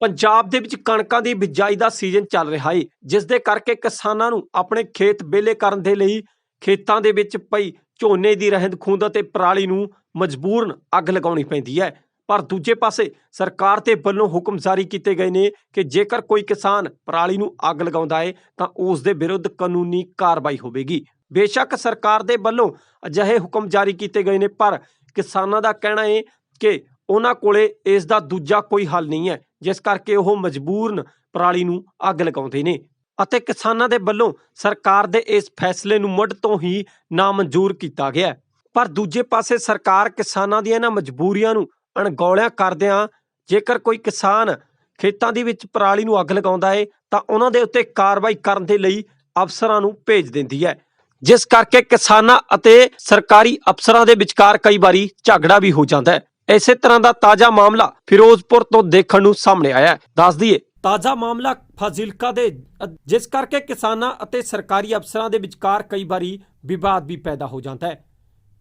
ਪੰਜਾਬ ਦੇ ਵਿੱਚ ਕਣਕਾਂ ਦੀ ਬਿਜਾਈ ਦਾ ਸੀਜ਼ਨ ਚੱਲ ਰਿਹਾ ਹੈ ਜਿਸ ਦੇ ਕਰਕੇ ਕਿਸਾਨਾਂ ਨੂੰ ਆਪਣੇ ਖੇਤ ਵਿਹਲੇ ਕਰਨ ਦੇ ਲਈ ਖੇਤਾਂ ਦੇ ਵਿੱਚ ਪਈ ਝੋਨੇ ਦੀ ਰਹਿੰਦ ਖੂੰਦ ਅਤੇ ਪਰਾਲੀ ਨੂੰ ਮਜਬੂਰਨ ਅੱਗ ਲਗਾਉਣੀ ਪੈਂਦੀ ਹੈ। ਪਰ ਦੂਜੇ ਪਾਸੇ ਸਰਕਾਰ ਦੇ ਵੱਲੋਂ ਹੁਕਮ ਜਾਰੀ ਕੀਤੇ ਗਏ ਨੇ ਕਿ ਜੇਕਰ ਕੋਈ ਕਿਸਾਨ ਪਰਾਲੀ ਨੂੰ ਅੱਗ ਲਗਾਉਂਦਾ ਹੈ ਤਾਂ ਉਸ ਦੇ ਵਿਰੁੱਧ ਕਾਨੂੰਨੀ ਕਾਰਵਾਈ ਹੋਵੇਗੀ। ਬੇਸ਼ੱਕ ਸਰਕਾਰ ਦੇ ਵੱਲੋਂ ਅਜਿਹੇ ਹੁਕਮ ਜਾਰੀ ਕੀਤੇ ਗਏ ਨੇ, ਪਰ ਕਿਸਾਨਾਂ ਦਾ ਕਹਿਣਾ ਹੈ ਕਿ ਉਹਨਾਂ ਕੋਲੇ ਇਸ ਦਾ ਦੂਜਾ ਕੋਈ ਹੱਲ ਨਹੀਂ ਹੈ, ਜਿਸ ਕਰਕੇ ਉਹ ਮਜਬੂਰਨ ਪਰਾਲੀ ਨੂੰ ਅੱਗ ਲਗਾਉਂਦੇ ਨੇ ਅਤੇ ਕਿਸਾਨਾਂ ਦੇ ਵੱਲੋਂ ਸਰਕਾਰ ਦੇ ਇਸ ਫੈਸਲੇ ਨੂੰ ਮੁੱਢ ਤੋਂ ਹੀ ਨਾਮਨਜ਼ੂਰ ਕੀਤਾ ਗਿਆ ਪਰ ਦੂਜੇ ਪਾਸੇ ਸਰਕਾਰ ਕਿਸਾਨਾਂ ਦੀਆਂ ਇਹਨਾਂ ਮਜਬੂਰੀਆਂ ਨੂੰ ਅਣਗੌਲਿਆਂ ਕਰਦਿਆਂ ਜੇਕਰ ਕੋਈ ਕਿਸਾਨ ਖੇਤਾਂ ਦੇ ਵਿੱਚ ਪਰਾਲੀ ਨੂੰ ਅੱਗ ਲਗਾਉਂਦਾ ਹੈ ਤਾਂ ਉਹਨਾਂ ਦੇ ਉੱਤੇ ਕਾਰਵਾਈ ਕਰਨ ਦੇ ਲਈ ਅਫਸਰਾਂ ਨੂੰ ਭੇਜ ਦਿੰਦੀ ਹੈ। ਜਿਸ ਕਰਕੇ ਕਿਸਾਨਾਂ ਅਤੇ ਸਰਕਾਰੀ ਅਫਸਰਾਂ ਦੇ ਵਿਚਕਾਰ ਕਈ ਵਾਰੀ ਝਗੜਾ ਵੀ ਹੋ ਜਾਂਦਾ ਹੈ। ਇਸੇ ਤਰ੍ਹਾਂ ਦਾ ਤਾਜ਼ਾ ਮਾਮਲਾ ਫਿਰੋਜ਼ਪੁਰ ਤੋਂ ਦੇਖਣ ਨੂੰ ਸਾਹਮਣੇ ਆਇਆ ਹੈ। ਦੱਸ ਦਈਏ। ਤਾਜ਼ਾ ਮਾਮਲਾ ਫਾਜ਼ਿਲਕਾ ਦੇ, ਜਿਸ ਕਰਕੇ ਕਿਸਾਨਾਂ ਅਤੇ ਸਰਕਾਰੀ ਅਫਸਰਾਂ ਦੇ ਵਿਚਕਾਰ ਕਈ ਵਾਰੀ ਵਿਵਾਦ ਵੀ ਪੈਦਾ ਹੋ ਜਾਂਦਾ ਹੈ।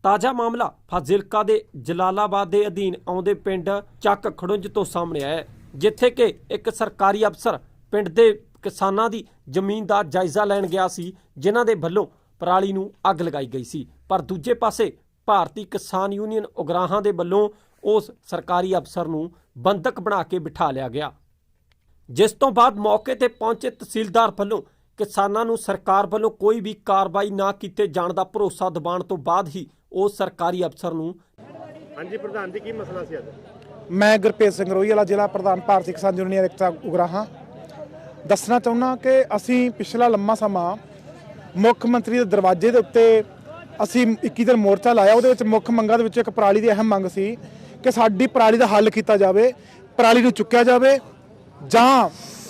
ਤਾਜ਼ਾ ਮਾਮਲਾ ਫਾਜ਼ਿਲਕਾ ਦੇ ਜਲਾਲਾਬਾਦ ਦੇ ਅਧੀਨ ਆਉਂਦੇ ਪਿੰਡ ਚੱਕ ਖੜੁੰਝ ਤੋਂ ਸਾਹਮਣੇ ਆਇਆ ਜਿੱਥੇ ਕਿ ਇੱਕ ਸਰਕਾਰੀ ਅਫਸਰ ਪਿੰਡ ਦੇ ਕਿਸਾਨਾਂ ਦੀ ਜ਼ਮੀਨ ਦਾ ਜਾਇਜ਼ਾ ਲੈਣ ਗਿਆ ਸੀ, ਜਿਨ੍ਹਾਂ ਦੇ ਵੱਲੋਂ ਪਰਾਲੀ ਨੂੰ ਅੱਗ ਲਗਾਈ ਗਈ ਸੀ। ਪਰ ਦੂਜੇ ਪਾਸੇ ਭਾਰਤੀ ਕਿਸਾਨ ਯੂਨੀਅਨ ਉਗਰਾਹਾਂ ਦੇ ਵੱਲੋਂ ਉਸ ਸਰਕਾਰੀ ਅਫਸਰ ਨੂੰ ਬੰਦਕ ਬਣਾ ਕੇ ਬਿਠਾ ਲਿਆ ਗਿਆ। ਜਿਸ ਤੋਂ ਬਾਅਦ ਮੌਕੇ ਤੇ ਪਹੁੰਚੇ ਤਹਿਸੀਲਦਾਰ ਵੱਲੋਂ ਕਿਸਾਨਾਂ ਨੂੰ ਸਰਕਾਰ ਵੱਲੋਂ ਕੋਈ ਵੀ ਕਾਰਵਾਈ ਨਾ ਕੀਤੇ ਜਾਣ ਦਾ ਭਰੋਸਾ ਦਿਵਾਉਣ ਤੋਂ ਬਾਅਦ ਹੀ ਉਹ ਸਰਕਾਰੀ ਅਫਸਰ ਨੂੰ ਹਾਂਜੀ ਪ੍ਰਧਾਨ ਜੀ ਕੀ ਮਸਲਾ ਸੀ ਅੱਜ? ਮੈਂ ਗੁਰਪ੍ਰੀਤ ਸਿੰਘ ਰੋਹੀ ਵਾਲਾ ਜ਼ਿਲ੍ਹਾ ਪ੍ਰਧਾਨ ਭਾਰਤੀ ਕਿਸਾਨ ਯੂਨੀਅਨ ਏਕਤਾ ਉਗਰਾਹਾਂ ਦੱਸਣਾ ਚਾਹੁੰਦਾ ਕਿ ਅਸੀਂ ਪਿਛਲਾ ਲੰਮਾ ਸਮਾਂ ਮੁੱਖ ਮੰਤਰੀ ਦੇ ਦਰਵਾਜ਼ੇ ਦੇ ਉੱਤੇ ਅਸੀਂ 21 ਦਿਨ ਮੋਰਚਾ ਲਾਇਆ ਉਹਦੇ ਵਿੱਚ ਮੁੱਖ ਮੰਗਾਂ ਦੇ ਵਿੱਚ ਇੱਕ ਪਰਾਲੀ ਦੀ ਅਹਿਮ ਮੰਗ ਸੀ ਕਿ ਸਾਡੀ ਪਰਾਲੀ ਦਾ ਹੱਲ ਕੀਤਾ ਜਾਵੇ, ਪਰਾਲੀ ਨੂੰ ਚੁੱਕਿਆ ਜਾਵੇ ਜਾਂ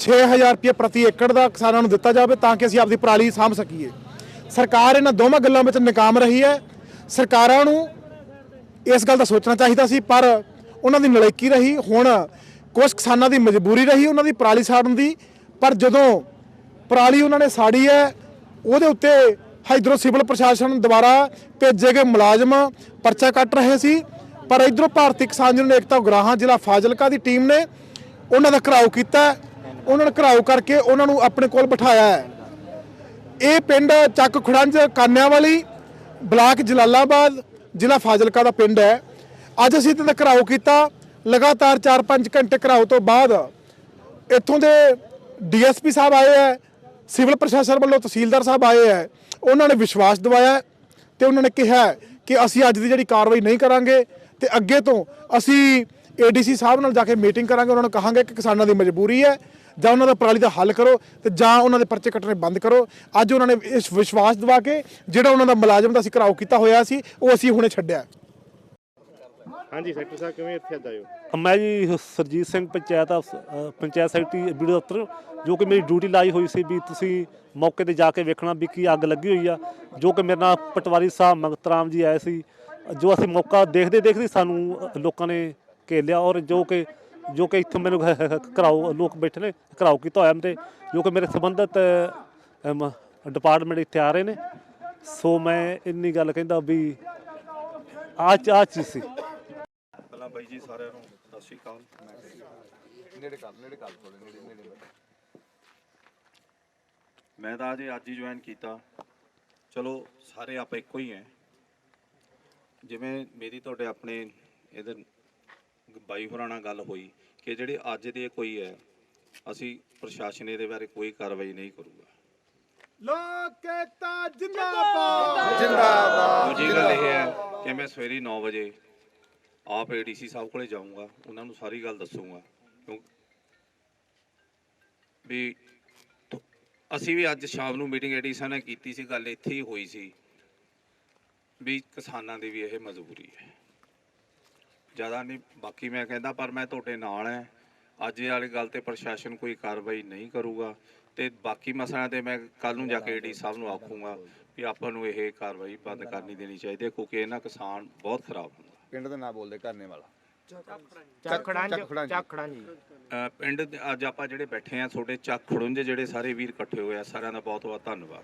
6000 ਰੁਪਏ ਪ੍ਰਤੀ ਏਕੜ ਦਾ ਕਿਸਾਨਾਂ ਨੂੰ ਦਿੱਤਾ ਜਾਵੇ ਤਾਂ ਕਿ ਅਸੀਂ ਆਪਦੀ ਪਰਾਲੀ ਸਾਂਭ ਸਕੀਏ। ਸਰਕਾਰ ਇਹਨਾਂ ਦੋਵਾਂ ਗੱਲਾਂ ਵਿੱਚ ਨਾਕਾਮ ਰਹੀ ਹੈ। ਸਰਕਾਰਾਂ ਨੂੰ ਇਸ ਗੱਲ ਦਾ ਸੋਚਣਾ ਚਾਹੀਦਾ ਸੀ, ਪਰ ਉਹਨਾਂ ਦੀ ਨਲਾਇਕੀ ਰਹੀ। ਹੁਣ ਕੁਝ ਕਿਸਾਨਾਂ ਦੀ ਮਜਬੂਰੀ ਰਹੀ ਉਹਨਾਂ ਦੀ ਪਰਾਲੀ ਸਾੜਨ ਦੀ, ਪਰ ਜਦੋਂ ਪਰਾਲੀ ਉਹਨਾਂ ਨੇ ਸਾੜੀ ਹੈ, ਉਹਦੇ ਉੱਤੇ ਹਾਈਡਰੋ ਸਿਵਲ ਪ੍ਰਸ਼ਾਸਨ ਦੁਆਰਾ ਭੇਜੇ ਗਏ ਮੁਲਾਜ਼ਮ ਪਰਚਾ ਕੱਟ ਰਹੇ ਸੀ। ਪਰ ਇਧਰੋਂ ਭਾਰਤੀ ਕਿਸਾਨ ਯੂਨੀਅਨ, ਏਕਤਾ ਉਗਰਾਹਾਂ, ਜ਼ਿਲ੍ਹਾ ਫਾਜ਼ਿਲਕਾ ਦੀ ਟੀਮ ਨੇ ਉਹਨਾਂ ਦਾ ਘਰਾਓ ਕੀਤਾ ਉਹਨਾਂ ਨੇ ਘਰਾਓ ਕਰਕੇ ਉਹਨਾਂ ਨੂੰ ਆਪਣੇ ਕੋਲ ਬਿਠਾਇਆ ਹੈ। ਇਹ ਪਿੰਡ ਚੱਕ ਖੁੜੰਜ ਕਾਨਿਆਵਾਲੀ ਬਲਾਕ ਜਲਾਲਾਬਾਦ ਜ਼ਿਲ੍ਹਾ ਫਾਜ਼ਿਲਕਾ ਦਾ ਪਿੰਡ ਹੈ। ਅੱਜ ਅਸੀਂ ਤੇ ਘਰਾਓ ਕੀਤਾ। ਲਗਾਤਾਰ 4-5 ਘੰਟੇ ਘਰਾਓ ਤੋਂ ਬਾਅਦ ਇੱਥੋਂ ਦੇ ਡੀਐਸਪੀ ਸਾਹਿਬ ਆਏ ਹੈ, ਸਿਵਲ ਪ੍ਰਸ਼ਾਸਨ ਵੱਲੋਂ ਤਹਿਸੀਲਦਾਰ ਸਾਹਿਬ ਆਏ ਹੈ। ਉਹਨਾਂ ਨੇ ਵਿਸ਼ਵਾਸ ਦਿਵਾਇਆ ਹੈ ਤੇ ਉਹਨਾਂ ਨੇ ਕਿਹਾ ਕਿ ਅਸੀਂ ਅੱਜ ਦੀ ਜਿਹੜੀ ਕਾਰਵਾਈ ਨਹੀਂ ਕਰਾਂਗੇ। ਤੇ ਅੱਗੇ ਤੋਂ ਅਸੀਂ ਏਡੀਸੀ ਸਾਹਿਬ ਨਾਲ ਜਾ ਕੇ ਮੀਟਿੰਗ ਕਰਾਂਗੇ ਉਹਨਾਂ ਨੂੰ ਕਹਾਂਗੇ ਕਿ ਕਿਸਾਨਾਂ ਦੀ ਮਜਬੂਰੀ ਹੈ ਜਾਂ ਉਹਨਾਂ ਦਾ ਪਰਾਲੀ ਦਾ ਹੱਲ ਕਰੋ ਤੇ ਜਾਂ ਉਹਨਾਂ ਦੇ ਪਰਚੇ ਕੱਟਣੇ ਬੰਦ ਕਰੋ। ਅੱਜ ਉਹਨਾਂ ਨੇ ਇਸ ਵਿਸ਼ਵਾਸ ਦਿਵਾ ਕੇ ਜਿਹੜਾ ਉਹਨਾਂ ਦਾ ਮੁਲਾਜ਼ਮ ਦਾ ਅਸੀਂ ਘਰਾਓ ਕੀਤਾ ਹੋਇਆ ਸੀ ਉਹ ਅਸੀਂ ਹੁਣੇ ਛੱਡਿਆ। ਹਾਂਜੀ ਸੈਕਟਰ ਸਾਹਿਬ ਕਿਵੇਂ ਇੱਥੇ ਆਏ ਹੋ? ਮੈਂ ਜੀ ਸਰਜੀਤ ਸਿੰਘ ਪੰਚਾਇਤ ਪੰਚਾਇਤ ਸੈਕਟਰੀ ਵੀਡੀਓ ਦਫ਼ਤਰ ਜੋ ਕਿ ਮੇਰੀ ਡਿਊਟੀ ਲਾਈ ਹੋਈ ਸੀ ਵੀ ਤੁਸੀਂ ਮੌਕੇ ਤੇ ਜਾ ਕੇ ਵੇਖਣਾ ਵੀ ਕੀ ਅੱਗ ਲੱਗੀ ਹੋਈ ਆ ਜੋ ਕਿ ਮੇਰੇ ਨਾਲ ਪਟਵਾਰੀ ਸਾਹਿਬ ਮੰਗਤਰਾਮ ਜੀ ਆਏ ਸੀ। ਜੋ ਅਸੀਂ ਮੌਕਾ ਦੇਖਦੇ ਦੇਖਦੇ ਸਾਨੂੰ ਲੋਕਾਂ ਨੇ ਘੇਰ ਲਿਆ ਔਰ ਜੋ ਕਿ ਜੋ ਕਿ ਇੱਥੇ ਮੈਨੂੰ ਘਰਾਓ ਲੋਕ ਬੈਠੇ ਨੇ ਘਰਾਓ ਕੀਤਾ ਹੋਇਆ ਮੇਰੇ ਜੋ ਕਿ ਮੇਰੇ ਸੰਬੰਧਿਤ ਡਿਪਾਰਟਮੈਂਟ ਇੱਥੇ ਆ ਰਹੇ ਨੇ। ਸੋ ਮੈਂ ਇੰਨੀ ਗੱਲ ਕਹਿੰਦਾ ਵੀ ਆ ਆ ਚੀਜ਼ ਸੀ। ਪਹਿਲਾਂ ਬਾਈ ਜੀ ਸਾਰਿਆਂ ਨੂੰ ਸਤਿ ਸ਼੍ਰੀ ਅਕਾਲ। ਮੈਂ ਤਾਂ ਅਜੇ ਅੱਜ ਹੀ ਜੁਆਇਨ ਕੀਤਾ। ਚਲੋ ਸਾਰੇ ਆਪਾਂ ਇੱਕੋ ਹੀ ਹੈ। ਜਿਵੇਂ ਮੇਰੀ ਤੁਹਾਡੇ ਆਪਣੇ ਇਹਦੇ ਬਾਈ ਹੋਰਾਂ ਨਾਲ ਗੱਲ ਹੋਈ ਕਿ ਜਿਹੜੇ ਅੱਜ ਦੇ ਕੋਈ ਹੈ ਅਸੀਂ ਪ੍ਰਸ਼ਾਸਨ ਇਹਦੇ ਬਾਰੇ ਕੋਈ ਕਾਰਵਾਈ ਨਹੀਂ ਕਰੂਗਾ। ਲੋਕ ਏਕਤਾ ਜਿੰਦਾਬਾਦ। ਦੂਜੀ ਗੱਲ ਇਹ ਹੈ ਕਿ ਮੈਂ ਸਵੇਰੇ 9 ਵਜੇ ਆਪ ਏਡੀਸੀ ਸਾਹਿਬ ਕੋਲੇ ਜਾਊਂਗਾ ਉਹਨਾਂ ਨੂੰ ਸਾਰੀ ਗੱਲ ਦੱਸੂਗਾ ਕਿਉਂ ਵੀ ਤੁ- ਅਸੀਂ ਵੀ ਅੱਜ ਸ਼ਾਮ ਨੂੰ ਮੀਟਿੰਗ ਏਡੀਸੀ ਨਾਲ ਕੀਤੀ ਸੀ ਗੱਲ ਇੱਥੇ ਹੀ ਹੋਈ ਸੀ। ਵੀ ਕਿਸਾਨਾਂ ਦੀ ਵੀ ਇਹ ਮਜਬੂਰੀ ਹੈ। ਜ਼ਿਆਦਾ ਨਹੀਂ ਬਾਕੀ ਮੈਂ ਕਹਿੰਦਾ ਪਰ ਮੈਂ ਤੁਹਾਡੇ ਨਾਲ ਹੈ। ਅੱਜ ਇਹ ਵਾਲੀ ਗੱਲ ਤੇ ਪ੍ਰਸ਼ਾਸਨ ਕੋਈ ਕਾਰਵਾਈ ਨਹੀਂ ਕਰੂਗਾ ਤੇ ਬਾਕੀ ਮਸਲਿਆਂ ਤੇ ਮੈਂ ਕੱਲ ਨੂੰ ਜਾ ਕੇ ਏਡੀ ਸਾਹਿਬ ਨੂੰ ਆਖੂੰਗਾ ਵੀ ਆਪਾਂ ਨੂੰ ਇਹ ਕਾਰਵਾਈ ਬੰਦ ਕਰਨੀ ਦੇਣੀ ਚਾਹੀਦੀ ਹੈ ਕਿਉਂਕਿ ਇਹਨਾਂ ਕਿਸਾਨ ਬਹੁਤ ਖਰਾਬ ਹੁੰਦਾ ਪਿੰਡ ਦਾ ਨਾਂ ਬੋਲਦੇ ਘਰਨੇ ਵਾਲਾ। ਚੱਖੜਾਂ ਚੱਖੜਾਂ ਜੀ। ਪਿੰਡ ਅੱਜ ਆਪਾਂ ਜਿਹੜੇ ਬੈਠੇ ਆ ਤੁਹਾਡੇ ਚੱਕ ਖੜੁੰਝੇ ਜਿਹੜੇ ਸਾਰੇ ਵੀਰ ਇਕੱਠੇ ਹੋਏ ਆ ਸਾਰਿਆਂ ਦਾ ਬਹੁਤ ਬਹੁਤ ਧੰਨਵਾਦ।